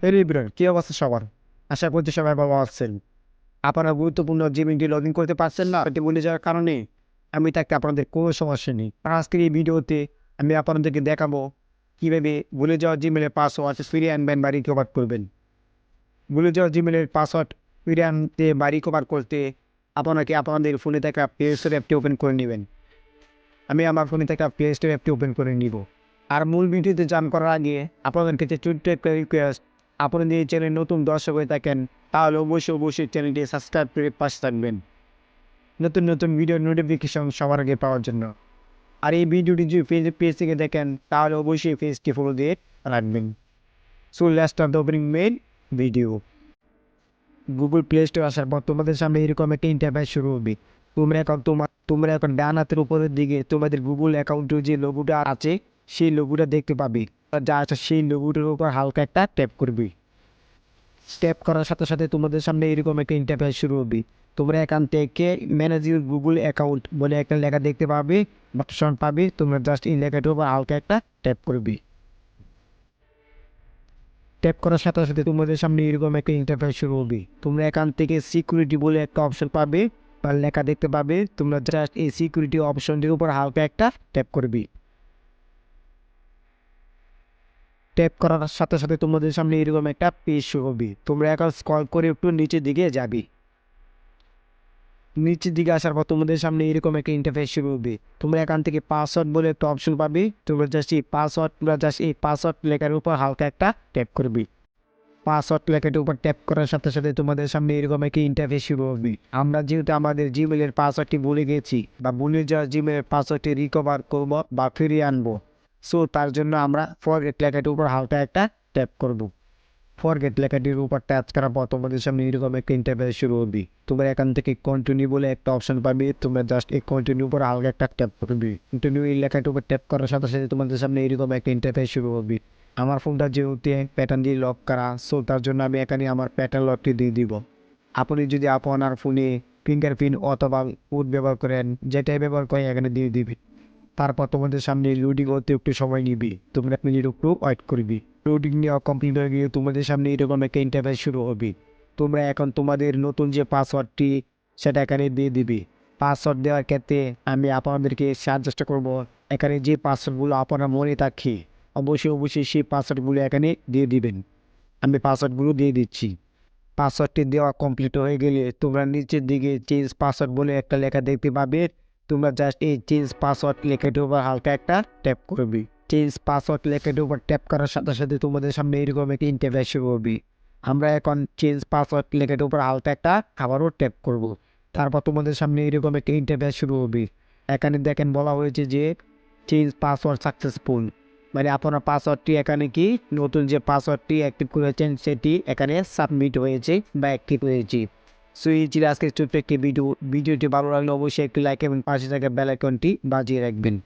Hello Ibrahim, কী অবস্থা সবার? আশা করছি সবাই ভালো আছেন। আপনারা গুরুত্বপূর্ণ জিমেলটি লগ ইন করতে পারছেন না এটি বলে যাওয়ার কারণে আমি থাকতে আপনাদের কোনো সমস্যা নেই। আজকের এই ভিডিওতে আমি আপনাদেরকে দেখাবো কীভাবে ভুলে যাওয়া জিমেলের পাসওয়ার্ড ফিরিয়ে আনবেন বা রিকভার করবেন। ভুলে যাওয়া জিমেলের পাসওয়ার্ড ফিরে আনতে বা রিকভার করতে আপনাকে আপনাদের ফোনে থাকা প্লে স্টোর অ্যাপটি ওপেন করে নেবেন। আমি আমার ফোনে থাকা প্লে স্টোর অ্যাপটি ওপেন করে নিব। আর মূল ভিডিওতে জান করার আগে আপনাদের কাছে ছোট্ট একটা রিকোয়েস্ট আপনাদের যদি চ্যানেল নতুন দর্শক হয়ে থাকেন, তাহলে অবশ্যই অবশ্যই চ্যানেলটি সাবস্ক্রাইব করে পাশে থাকবেন। নতুন নতুন ভিডিও নোটিফিকেশন সবার আগে পাওয়ার জন্য। আর এই ভিডিওটি যদি ফেস পেজ থেকে দেখেন, তাহলে অবশ্যই পেজটি ফলো দিয়ে রাখবেন। So last of the opening main video Google Play Store আসার পর তোমাদের সামনে এরকম একটা ইন্টারফেস শুরু হবে। তোমরা এখন তোমার তোমরা এখন ডান হাতের উপরের দিকে তোমাদের গুগল অ্যাকাউন্টের যে লোগোটা আছে, সেই লোগোটা দেখতে পাবে। যা আছে সেই লোগোটার উপর হালকা একটা ট্যাপ করবে। ট্যাপ করার সাথে সাথে তোমাদের সামনে এরকম একটা ইন্টারফেস শুরু হবে। তোমরা এখান থেকে ম্যানেজ ইউর গুগল অ্যাকাউন্ট বলে একটা লেখা দেখতে পাবে অপশন পাবে, তোমরা জাস্ট এই লেখাটার উপর হালকা একটা ট্যাপ করবে। ট্যাপ করার সাথে সাথে তোমাদের সামনে এরকম একটা ইন্টারফেস শুরু হবে। তোমরা এখান থেকে সিকিউরিটি বলে একটা অপশন পাবে, বা লেখা দেখতে পাবে, তোমরা জাস্ট এই সিকিউরিটি অপশনটির উপর হালকা একটা ট্যাপ করবে। ট্যাপ করার সাথে সাথে তোমাদের সামনে এরকম একটা পেজ হবে। তোমরা এখন স্কল করে একটু নিচের দিকে যাবে। নিচের দিকে আসার পর তোমাদের সামনে এরকম একটা ইন্টারফেস শুরু হবে। তোমরা এখান থেকে পাসওয়ার্ড বলে একটা অপশন পাবে। তোমরা জাস্ট এই পাসওয়ার্ড তোমরা জাস্ট এই পাসওয়ার্ড লেখার উপর হালকা একটা ট্যাপ করবে। পাসওয়ার্ড লেখাটার উপর ট্যাপ করার সাথে সাথে তোমাদের সামনে এরকম একটা ইন্টারফেস শুরু হবে। আমরা যেহেতু আমাদের জিমেলের পাসওয়ার্ডটি ভুলে গেছি, বা ভুলে যাওয়া জিমেলের পাসওয়ার্ডটি রিকভার করব বা ফিরিয়ে আনব। সো তার জন্য আমরা ফরগেট লেখাটির উপর হালকা একটা ট্যাপ করব। ফরগেট লেখাটির উপর ট্যাপ করার পর তোমাদের সামনে এরকম একটা ইন্টারফেস শুরু হবে। তোমরা এখান থেকে কন্টিনিউ বলে একটা অপশন পাবে। তোমরা জাস্ট এই কন্টিনিউ উপর হালকা একটা ট্যাপ করবে। কন্টিনিউ এই লেখাটির উপর ট্যাপ করার সাথে সাথে তোমাদের সামনে এরকম একটা ইন্টারফেস শুরু হবে। আমার ফোনটা যেহেতু প্যাটার্ন দিয়ে লক করা সো তার জন্য আমি এখানে আমার প্যাটার্ন লকটি দিয়ে দিব। আপনি যদি আপনার ফোনে ফিঙ্গারপ্রিন্ট অথবা কোড ব্যবহার করেন, যেটাই ব্যবহার করেন, এখানে দিয়ে দিবেন। তারপর তোমাদের সামনে লোডিং হতে একটু সময় নিবি। তোমরা মিনিট একটু ওয়েট করবি। লোডিং নেওয়া কমপ্লিট হয়ে গিয়ে তোমাদের সামনে এরকম একটা ইন্টারফেস শুরু হবে। তোমরা এখন তোমাদের নতুন যে পাসওয়ার্ডটি সেটা এখানে দিয়ে দিবি। পাসওয়ার্ড দেওয়ার ক্ষেত্রে আমি আপনাদেরকে সাহায্য করব, এখানে যে পাসওয়ার্ডগুলো আপনারা মনে থাকি, অবশ্যই অবশ্যই সেই পাসওয়ার্ডগুলো এখানে দিয়ে দিবেন। আমি পাসওয়ার্ডগুলো দিয়ে দিচ্ছি। পাসওয়ার্ডটি দেওয়া কমপ্লিট হয়ে গেলে তোমরা নিচের দিকে চেঞ্জ পাসওয়ার্ড বলে একটা লেখা দেখতে পাবে। তোমরা জাস্ট এই চেঞ্জ পাসওয়ার্ড লেখাটির উপর হালকা একটা ট্যাপ করবি। চেঞ্জ পাসওয়ার্ড লেখাটির উপর ট্যাপ করার সাথে সাথে তোমাদের সামনে এরকম একটা ইন্টারভেস শুরু হবে। আমরা এখন চেঞ্জ পাসওয়ার্ড লেখাটির উপর হালকা একটা আবারও ট্যাপ করব। তারপর তোমাদের সামনে এরকম একটা ইন্টারভেস শুরু হবে। এখানে দেখেন বলা হয়েছে যে চেঞ্জ পাসওয়ার্ড সাকসেসফুল মানে আপনার পাসওয়ার্ডটি এখানে কি? নতুন যে পাসওয়ার্ডটি অ্যাক্টিভ করেছেন সেটি এখানে সাবমিট হয়েছে বা অ্যাক্টিভ হয়েছে। সো এই আজকে একটি ভিডিও ভিডিওটি ভালো লাগলে অবশ্যই একটি লাইক এবং পাশে থাকা বেল আইকনটি বাজিয়ে রাখবেন।